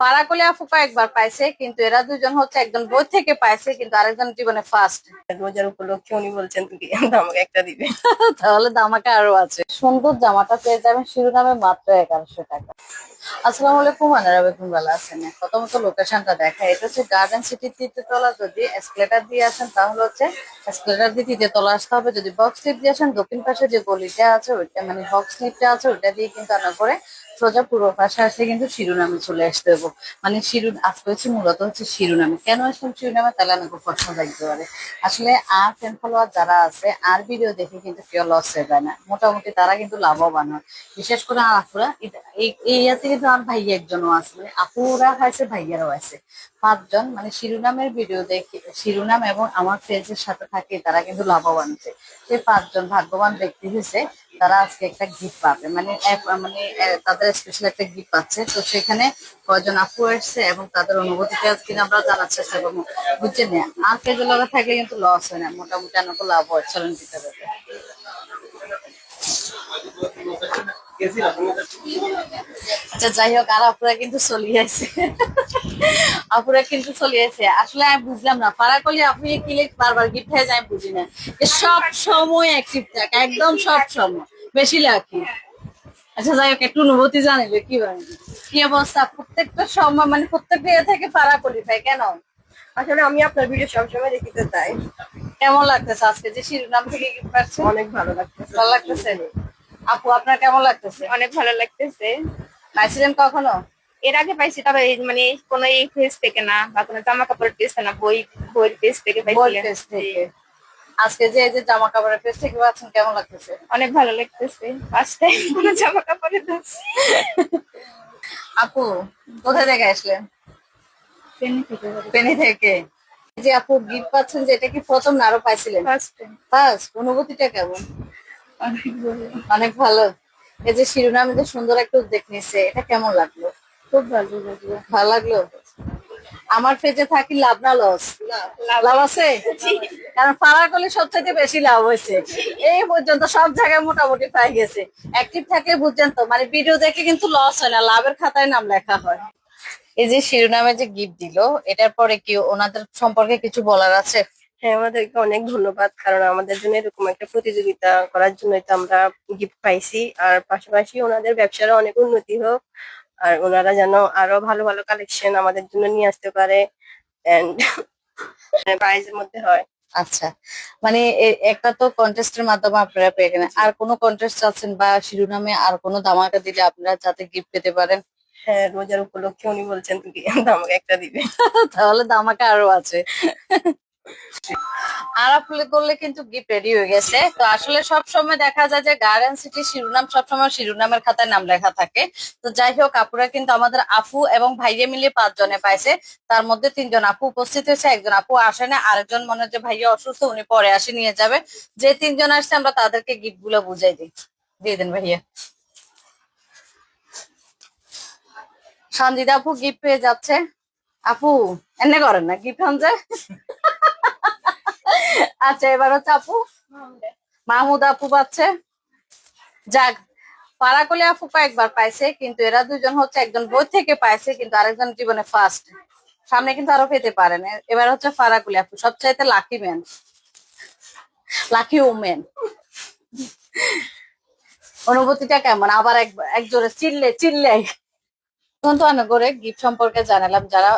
পাড়াকলি আপু কয়েকবার পাইছে কিন্তু এরা দুজন হচ্ছে একজন বই থেকে পাইছে কিন্তু আরেকজন জীবনে ফার্স্ট রোজার উপলক্ষে উনি বলছেন আমাকে একটা দিবে। তাহলে দামাকা আরও আছে। সুন্দর জামাটা পেয়ে যাবেন শিরোনামে মাত্র এগারোশো টাকা। আসসালামু আলাইকুম আনারা বেগম ভালো আছেন? প্রথমত লোকেশনটা দেখা এটা হচ্ছে গার্ডেন সিটি তৃতীয়তলা যদি এসকেলেটার দিয়ে আসেন তাহলে হচ্ছে এসকেলেটার দিয়ে তৃতীয়তলা আসতে হবে। যদি বক্স স্লিপ দিয়ে আসেন দক্ষিণ পাশে যে গলিটা আছে ওইটা মানে বক্স স্লিপটা আছে ওইটা দিয়ে কিন্তু আনা করে সোজা পূর্ব পাশে আসলে কিন্তু শিরোনামে চলে আসতে হবে মানে শিরু আজকে হচ্ছে মূলত হচ্ছে শিরোনামে। কেন আসলাম শিরোনামে? তাহলে আমাকে প্রশ্ন থাকতে পারে। আসলে আর ফ্যান ফলোয়ার যারা আছে আর ভিডিও দেখে কিন্তু কেউ লস হয়ে যায় না। মোটামুটি তারা কিন্তু লাভবান হয়। বিশেষ করে আর আপুরা এই ইয়াতে কিন্তু আমার ভাই একজনও আছে। মানে আপুরা হয়েছে, ভাইয়ারাও আছে। পাঁচজন মানে শিরোনামের ভিডিও দেখে শিরোনাম এবং আমার ফেজের সাথে থাকে, তারা কিন্তু লাভবান হচ্ছে সেই পাঁচজন ভাগ্যবান ব্যক্তি হয়েছে। তারা আজকে একটা গিফট পাবে। মানে মানে তাদের স্পেশাল একটা গিফট পাচ্ছে তো সেখানে কয়জন আপু এসছে এবং তাদের অনুভূতিটা আজকে আমরা জানার চেষ্টা করব। বুঝছেন আর পেজের লগে থাকলে কিন্তু লস হয় না। মোটামুটি আমাকে লাভ হয়। চলেন দিতে হবে আচ্ছা যাই হোক আর আপুরা কিন্তু আপুরা কিন্তু আসলে আমি বুঝলাম না ফারাকলি আপনি কি লিখ বারবার গিফট হয়ে যায় বুঝি না। যে সব সময় অ্যাক্টিভ থাকে একদম সব সময়। বেশি আচ্ছা যাই হোক একটু অনুভূতি জানিলে কি কি অবস্থা? প্রত্যেকটা সময় মানে প্রত্যেকটা ইয়ে থেকে ফারাকলি ভাই কেন? আসলে আমি আপনার ভিডিও সবসময় দেখিতে চাই। কেমন লাগতেছে আজকে? যে শিরোনাম থেকে গিফট অনেক ভালো লাগতেছে। ভালো লাগতেছে? আপু আপনার কেমন লাগতেছে? অনেক ভালো লাগতেছে। পাইছিলেন কখনো? এর আগে পাইছি তবে এই মানে কোনো এই পেজ থেকে না বা কোনো জামা কাপড়ের পেজ না বই বইয়ের পেজ থেকে বই পাইছি পেজ থেকে। আজকে যে এই যে জামা কাপড়ের পেজ থেকে পাচ্ছেন কেমন লাগতেছে? অনেক ভালো লাগতেছে। ফার্স্ট টাইম কোনো জামা কাপড়ের আপু কোথা থেকে আসলেন? পেনি থেকে এই যে আপু গিফট পাচ্ছেন যে এটা কি প্রথম না আরও পাইছিলেন? ফার্স্ট অনুভূতিটা কেমন? অনেক ভালো। এই যে শিরোনামে যে সুন্দর একটা উদ্যোগ নিচ্ছে এটা কেমন লাগল? খুব ভালো লাগল। ভালো লাগল? আমার পেজে থাকি লাভ না লস লাভ আছে? কারণ পাড়া করলে সবচেয়ে বেশি লাভ হয়েছে। এই পর্যন্ত সব জায়গায় মোটামুটি পাই গেছে। অ্যাক্টিভ থাকলে বুঝছেন তো? মানে ভিডিও দেখে কিন্তু লস হয় না লাভের খাতায় নাম লেখা হয়। এই যে শিরোনামে যে গিফট দিলো এটার পরে কি ওনাদের সম্পর্কে কিছু বলার আছে? হ্যাঁ আমাদেরকে অনেক ধন্যবাদ। কারণ আমাদের জন্য এরকম একটা প্রতিযোগিতা করার জন্য তো আমরা গিফট পাইছি। আর পাশাপাশি ওনাদের ব্যবসারও অনেক উন্নতি হোক। আর ওনারা যেন আরও ভালো ভালো কালেকশন আমাদের জন্য নিয়ে আসতে পারে। এন্ড প্রাইজের মধ্যে হয়। আচ্ছা। মানে একটা তো কন্টেস্টের মাধ্যমে আপনারা পেয়ে গেলেন। আর কোনো কন্টেস্ট আছেন বা শিরোনামে আর কোনো ধামাকা দিলে আপনারা যাতে গিফট পেতে পারেন? হ্যাঁ রোজার উপলক্ষে উনি বলছেন তুমি আমাকে একটা দিবে। তাহলে দামাকা আরও আছে। আর আপনি করলে কিন্তু গিফট রেডি হয়ে গেছে। তো আসলে সব সময় দেখা যায় যে গার্ডেন সিটি শিরোনাম সবসময় শিরোনামের খাতায় নাম লেখা থাকে। তো যাই হোক, আপুরা কিন্তু আমাদের আফু এবং ভাইয়া মিলিয়ে পাঁচজনে পাইছে। তার মধ্যে তিনজন আপু উপস্থিত হয়েছে, একজন আপু আসে না। আরেকজন মনে যে ভাইয়া অসুস্থ, উনি পরে আসে, নিয়ে যাবে। যে তিনজন আসছে, আমরা তাদেরকে গিফটগুলো বুঝাই দিই। দিয়ে দেন ভাইয়া। সঞ্জিতা আপু গিফট পেয়ে যাচ্ছে। আপু, এনে করেন না, গিফট যে আচ্ছা এবার হচ্ছে আপু। মাহমুদ আপু পাচ্ছে। যাক পাড়াকলি আপু কয়েকবার পাইছে, কিন্তু এরা দুজন হচ্ছে একজন বই থেকে পাইছে, কিন্তু আরেকজন জীবনে ফার্স্ট সামনে কিন্তু আরও পেতে পারেন। এবার হচ্ছে ফারাকুলি আপু, সবচাইতে লাকি ম্যান লাকি ওমেন অনুভূতিটা কেমন? আবার এক, একজোরে চিল্লে চিল্লে। এখন তো অনেক করে গিফট সম্পর্কে জানালাম, যারা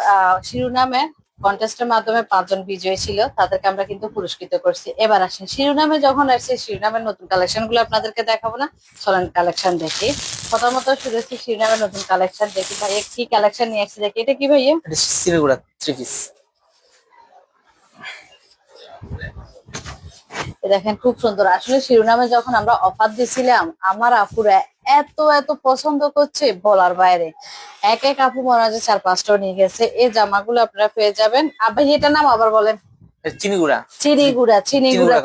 শিরোনামে কন্টেস্টের মাধ্যমে পাঁচজন বিজয়ী ছিল তাদেরকে আমরা কিন্তু পুরস্কৃত করছি। এবার আসেন শিরোনামে যখন আসছে শিরোনামের নতুন কালেকশনগুলো আপনাদেরকে দেখাবো না চলেন কালেকশন দেখি। প্রথমত শুরু হচ্ছে শিরোনামের নতুন কালেকশন দেখি ভাই কি কালেকশন নিয়ে আসছে দেখি এটা কি ভাইয়া এটা সিনেগুড়া থ্রি পিস দেখেন খুব সুন্দর। আসলে শিরোনামে যখন আমরা অফার দিছিলাম আমার আপুরা এত এত পছন্দ করছে বলার বাইরে। এক এক আপু মনে হয় চার পাঁচটা নিয়ে গেছে। এই জামাগুলো আপনারা পেয়ে যাবেন। আবার এটা নাম আবার বলেন। চিনিগুড়া। চিনিগুড়া চিনিগুড়া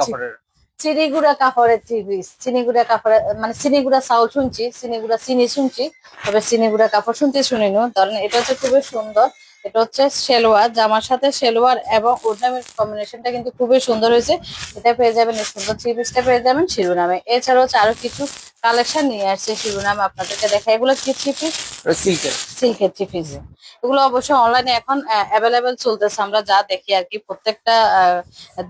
চিনিগুড়া কাপড়ের। চিবিস চিনিগুড়া কাপড়ের মানে চিনিগুড়া চাউল শুনছি চিনিগুড়া চিনি শুনছি তবে চিনিগুড়া কাপড় শুনতে শুনিনি ধরেন এটা হচ্ছে খুবই সুন্দর। এটা হচ্ছে সেলোয়ার জামার সাথে সেলোয়ার এবং ওড়নামের কম্বিনেশনটা কিন্তু খুবই সুন্দর হয়েছে। এটা পেয়ে যাবেন সুন্দর থ্রি পিসটা পেয়ে যাবেন শিরোনামে। এছাড়াও হচ্ছে আরও কিছু কালেকশন নিয়ে আসছে শিরোনাম আপনাদেরকে দেখা এগুলো কি থ্রি পিস সিল্কের সিল্কের থ্রি পিস এগুলো অবশ্যই অনলাইনে এখন অ্যাভেলেবেল চলতেছে। আমরা যা দেখি আর কি, প্রত্যেকটা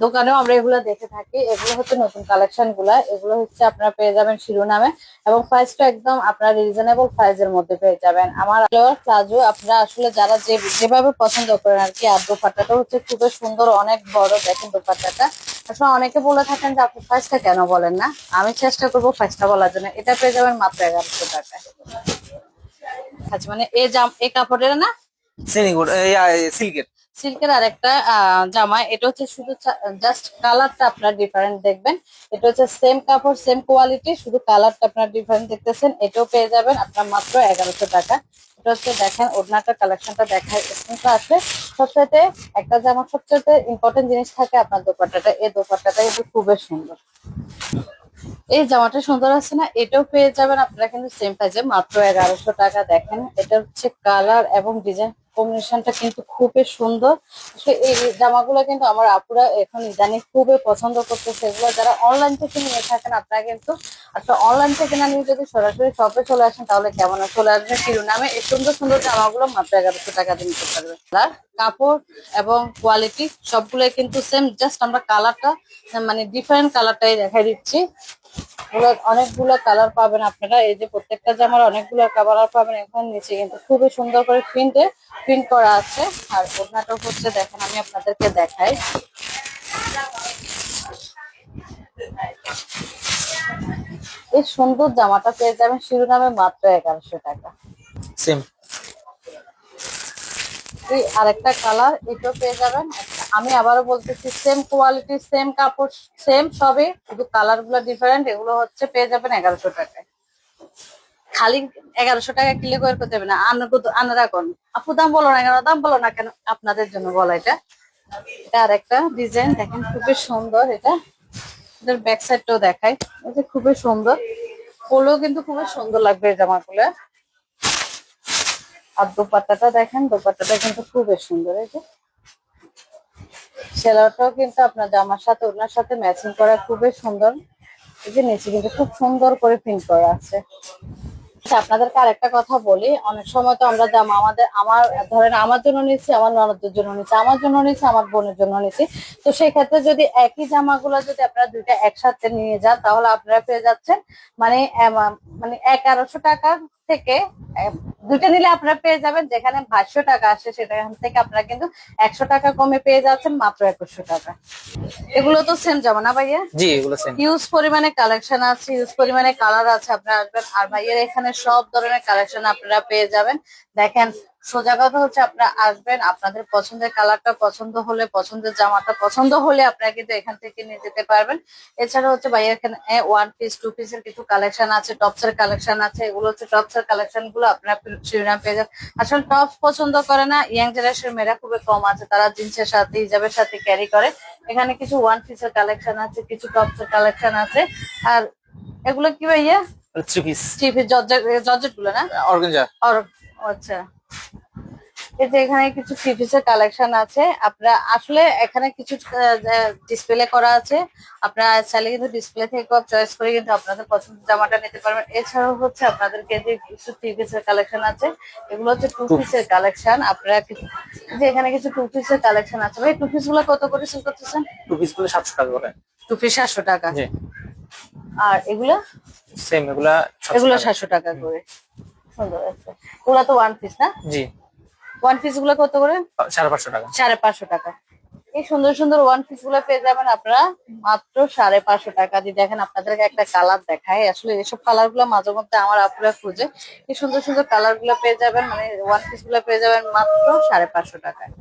দোকানেও আমরা এগুলো দেখে থাকি। এগুলো হচ্ছে নতুন কালেকশনগুলা। এগুলো হচ্ছে আপনারা পেয়ে যাবেন শিরোনামে। এবং প্রাইসটা একদম আপনার রিজনেবল প্রাইসের মধ্যে পেয়ে যাবেন। আমার প্লাজো আপনারা আসলে যারা যে, যেভাবে পছন্দ করেন আর কি, আর দোপাট্টাটা হচ্ছে খুবই সুন্দর, অনেক বড় দেখেন দোপাট্টাটা। আসলে অনেকে বলে থাকেন যে, আপনি প্রাইসটা কেন বলেন না? আমি চেষ্টা করব প্রাইসটা বলার জন্য। এটা পেয়ে যাবেন মাত্র এগারোশো টাকায়। আচ্ছা মানে এই জাম এই কাপড়ের না? চিনিগুড়া সিল্কের সিল্কের আর একটা জামা। এটা হচ্ছে শুধু জাস্ট কালারটা আপনার ডিফারেন্ট দেখবেন। এটা হচ্ছে সেম কাপড় সেম কোয়ালিটি শুধু কালারটা আপনার ডিফারেন্ট দেখতেছেন। এটাও পেয়ে যাবেন আপনার মাত্র এগারোশো টাকা। এটা হচ্ছে দেখেন ওড়নাটা কালেকশনটা দেখায় স্ক্রিনটা আসলে সবচাইতে একটা জামা সবচাইতে ইম্পর্টেন্ট জিনিস থাকে আপনার দোপাট্টাটা। এই দোপাট্টাটা কিন্তু খুবই সুন্দর। এই জামাটা সুন্দর আছে না? এটাও পেয়ে যাবেন আপনারা কিন্তু সেম প্রাইসে মাত্র এগারোশো টাকা দেখেন। এটা হচ্ছে কালার এবং ডিজাইন কম্বিনেশনটা কিন্তু খুবই সুন্দর। এই জামাগুলো কিন্তু আমার আপুরা এখন ইদানিং খুবই পছন্দ করতেছে এগুলো যারা অনলাইন থেকে নিয়ে থাকেন, আপনারা কিন্তু আসলে অনলাইন থেকে না নিয়ে যদি সরাসরি শপে চলে আসেন, তাহলে কেমন? চলে আসবেন শিরোনামে। এই সুন্দর সুন্দর জামাগুলো মাত্র এগারোশো টাকা দিয়ে নিতে পারবেন আর কাপড় এবং কোয়ালিটি সবগুলোই কিন্তু সেম জাস্ট আমরা কালারটা মানে ডিফারেন্ট কালারটাই দেখাই দিচ্ছি। অনেকগুলো কালার পাবেন আপনারা। এই যে প্রত্যেকটা জামার অনেকগুলো কালার পাবেন এখন নিচে কিন্তু খুবই সুন্দর করে প্রিন্টে প্রিন্ট করা আছে। আর ওড়নাটা হচ্ছে দেখেন আমি আপনাদেরকে দেখাই। এই সুন্দর জামাটা পেয়ে যাবেন শিরোনামে মাত্র এগারোশো টাকা। সেম এই আরেকটা কালার এটাও পেয়ে যাবেন। আমি আবারও বলতেছি সেম কোয়ালিটি সেম কাপড় সেম সবই, শুধু কালারগুলো ডিফারেন্ট এগুলো হচ্ছে পেয়ে যাবেন এগারোশো টাকায়। খালি এগারোশো টাকা কিলো করে করতে হবে না? আনারা কোন আপু দাম বলো না কেন? দাম বলো না কেন? আপনাদের জন্য বলা এটা। এটা আরেকটা ডিজাইন দেখেন খুবই সুন্দর এটা। এদের ব্যাক সাইডটাও দেখায় এটা খুবই সুন্দর। পোলো কিন্তু খুবই সুন্দর লাগবে জামাগুলো। আর দোপাট্টাটা দেখেন, দোপাট্টাটা কিন্তু খুবই সুন্দর, এই যে। সেলারটাও কিন্তু আপনার জামার সাথে ওনার সাথে ম্যাচিং করা খুবই সুন্দর। এই যে নিচে কিন্তু খুব সুন্দর করে প্রিন্ট করা আছে। আচ্ছা, আপনাদেরকে আরেকটা কথা বলি। অনেক সময় তো আমরা জামা আমাদের আমার ধরেন আমার জন্য নিচ্ছি আমার ননদের জন্য নিচ্ছি আমার জন্য নিচ্ছি আমার বোনের জন্য নিচ্ছি। তো সেই ক্ষেত্রে যদি একই জামাগুলো যদি আপনারা দুইটা একসাথে নিয়ে যান তাহলে আপনারা পেয়ে যাচ্ছেন মানে মানে এগারোশো টাকা থেকে দুটো নিলে আপনারা পেয়ে যাবেন যেখানে বাইশশো টাকা আসে সেখান থেকে আপনারা কিন্তু একশো টাকা কমে পেয়ে যাচ্ছেন মাত্র একুশশো টাকা। এগুলো তো সেম যাব না ভাইয়া? জি এগুলো সেম হিউজ পরিমাণে কালেকশন আছে ইউজ পরিমাণে কালার আছে আপনারা আসবেন। আর ভাইয়ের এখানে সব ধরনের কালেকশন আপনারা পেয়ে যাবেন। দেখেন সোজা কথা হচ্ছে আপনারা আসবেন আপনাদের পছন্দের কালারটা পছন্দ হলে পছন্দের জামাটা পছন্দ হলে আপনারা কিন্তু এখান থেকে নিয়ে যেতে পারবেন। এছাড়া হচ্ছে ভাইয়ের এখানে ওয়ান পিস টু পিসের কিছু কালেকশন আছে টপস এর কালেকশন আছে এগুলো হচ্ছে টপস এর কালেকশনগুলো আপনারা শিরোনাম পেয়ে যাবেন। আসলে টপস পছন্দ করে না ইয়াং জেনারেশন মেয়েরা খুবই কম আছে তারা জিন্সের সাথে হিজাবের সাথে ক্যারি করে। এখানে কিছু ওয়ান পিসের কালেকশন আছে কিছু টপস এর কালেকশন আছে। আর এগুলো কি ভাইয়া? থ্রি পিস চিপি জর্জেট জর্জেটগুলো না? অর্গেঞ্জা। আর আচ্ছা। এই যে এখানে কিছু থ্রি পিসের কালেকশন আছে আপনারা আসলে এখানে কিছু ডিসপ্লে করা আছে। আপনারা চাইলে কিন্তু ডিসপ্লে থেকে চয়েস করে কিন্তু আপনাদের পছন্দের জামাটা নিতে পারবেন। এছাড়াও হচ্ছে আপনাদেরকে যে কিছু থ্রি পিসের কালেকশন আছে এগুলো হচ্ছে টু পিসের কালেকশন আপনারা যে এখানে কিছু টু পিসের কালেকশন আছে ভাই টু পিসগুলো কত করে সেল করতেছেন? টু পিসগুলো সাতশো টাকা করে। টু পিস সাতশো টাকা? আর এগুলো? সেম এগুলা 700 এগুলো। সাতশো টাকা করে। সুন্দর আছে। ওগুলো তো ওয়ান পিস না? জি। ওয়ান পিসগুলো কত করে? সাড়ে পাঁচশো টাকা। সাড়ে পাঁচশো টাকা। এই সুন্দর সুন্দর ওয়ান পিসগুলো পেয়ে যাবেন আপনারা মাত্র সাড়ে পাঁচশো টাকা। দিয়ে দেখেন আপনাদেরকে একটা কালার দেখায় আসলে এসব কালারগুলো মাঝে মধ্যে আমার আপুরা খুঁজে। এই সুন্দর সুন্দর কালারগুলো পেয়ে যাবেন মানে ওয়ান পিসগুলো পেয়ে যাবেন মাত্র সাড়ে পাঁচশো টাকায়।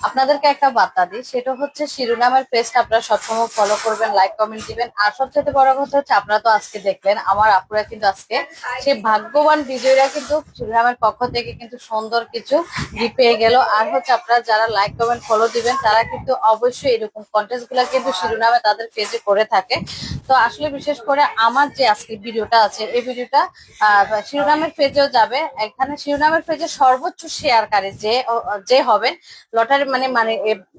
আপনাদেরকে একটা বার্তা দিই, সেটা হচ্ছে শিরোনামের পেজটা আপনারা সবসময় ফলো করবেন লাইক কমেন্ট দিবেন। আর সবচেয়ে বড় কথা হচ্ছে, আপনারা তো আজকে দেখলেন, আমার আপুরা কিন্তু আজকে সেই ভাগ্যবান বিজয়ীরা কিন্তু শিরোনামের পক্ষ থেকে কিন্তু সুন্দর কিছু গিফট পেয়ে গেল। আর হচ্ছে আপনারা যারা লাইক কমেন্ট ফলো দিবেন, তারা কিন্তু অবশ্যই এরকম কন্টেস্টগুলা কিন্তু শিরোনামে তাদের পেজে করে থাকে। তো আসলে বিশেষ করে আমার যে আজকে ভিডিওটা আছে এই ভিডিওটা শিরোনামের পেজেও যাবে। এখানে শিরোনামের পেজে সর্বোচ্চ শেয়ারকারী যে যে হবে লটারি মানে মানে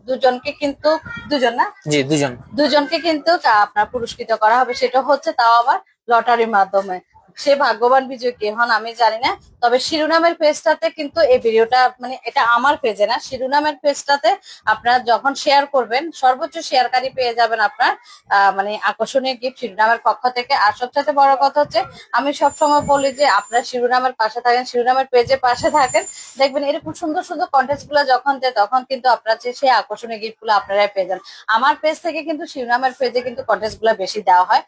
দুজনকে কিন্তু দুজন না? জি দুজন। দুজনকে কিন্তু তা আপনার পুরস্কৃত করা হবে। সেটা হচ্ছে তাও আবার লটারির মাধ্যমে। সে ভাগ্যবান বিজয় কে হন আমি জানি না। তবে শিরোনামের পেজটাতে কিন্তু এই ভিডিওটা মানে এটা আমার পেজে না, শিরোনামের পেজটাতে আপনারা যখন শেয়ার করবেন, সর্বোচ্চ শেয়ারকারী পেয়ে যাবেন আপনার মানে আকর্ষণীয় গিফট শিরোনামের পক্ষ থেকে। আর সবচেয়ে বড় কথা হচ্ছে, আমি সবসময় বলি যে আপনারা শিরোনামের পাশে থাকেন, শিরোনামের পেজে পাশে থাকেন। দেখবেন এরকম সুন্দর সুন্দর কন্টেস্টগুলো যখন দেয়, তখন কিন্তু আপনার যে সেই আকর্ষণীয় গিফটগুলো আপনারাই পেয়ে যান। আমার পেজ থেকে কিন্তু শিরোনামের পেজে কিন্তু কন্টেস্টগুলো বেশি দেওয়া হয়।